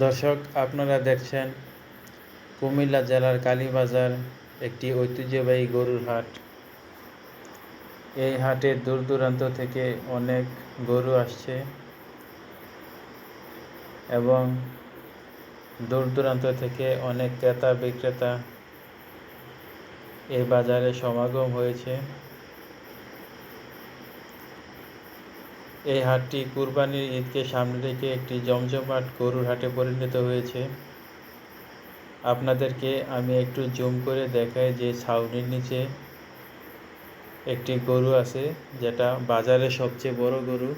দর্শক, আপনারা দেখছেন কুমিল্লা জেলার কালীবাজার একটি ঐতিহ্যবাহী গরুর হাট। এই হাটে দূর দূরান্ত থেকে অনেক গরু আসছে এবং দূর দূরান্ত থেকে অনেক ক্রেতা বিক্রেতা এই বাজারে সমাগম হয়েছে। এই হাটটি কুরবানির ঈদকে সামনে রেখে একটি জমজমাট গরুর হাটে পরিণত হয়েছে। আপনাদেরকে আমি একটু জুম করে দেখাই যে ছাউনির নিচে একটি গরু আছে, যেটা বাজারে সবচেয়ে বড় গরু।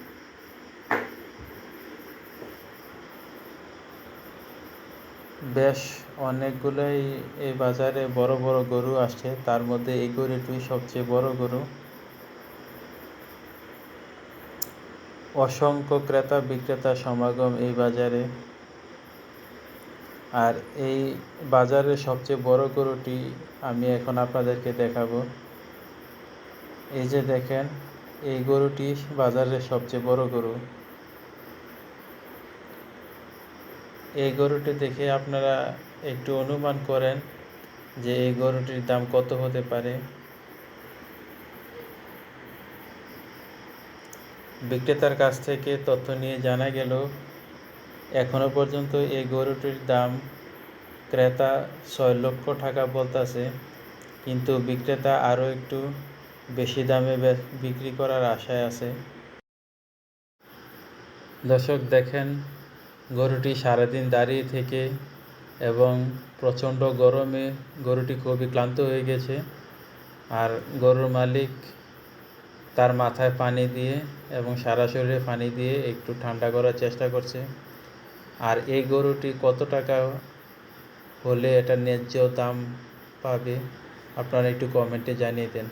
বেশ অনেকগুলোই এই বাজারে বড় বড় গরু আসছে, তার মধ্যে এই গরুটি সবচেয়ে বড় গরু। অসংখ্য ক্রেতা বিক্রেতা সমাগম এই বাজারে। আর এই বাজারের সবচেয়ে বড় গরুটি আমি এখন আপনাদেরকে দেখাবো। এই যে দেখেন, এই গরুটি বাজারের সবচেয়ে বড় গরু। এই গরুটি দেখে আপনারা একটু অনুমান করেন যে এই গরুটির দাম কত হতে পারে। বিক্রেতার কাছ থেকে তথ্য নিয়ে জানা গেল, এখনও পর্যন্ত এই গরুটির দাম ক্রেতা ছয় লক্ষ টাকা বলতেছে। কিন্তু বিক্রেতা আরও একটু বেশি দামে বিক্রি করার আশায় আছে। দর্শক, দেখেন, গরুটি সারাদিন দাঁড়িয়ে থেকে এবং প্রচণ্ড গরমে গরুটি খুবই ক্লান্ত হয়ে গেছে। আর গরুর মালিক তার মাথায় পানি দিয়ে এবং সারা শরীরে পানি দিয়ে একটু ঠান্ডা করার চেষ্টা করছে। আর এই গরুটি কত টাকা হলে এটা ন্যায্য দাম পাবে? আপনারা একটু কমেন্টে জানিয়ে দেন।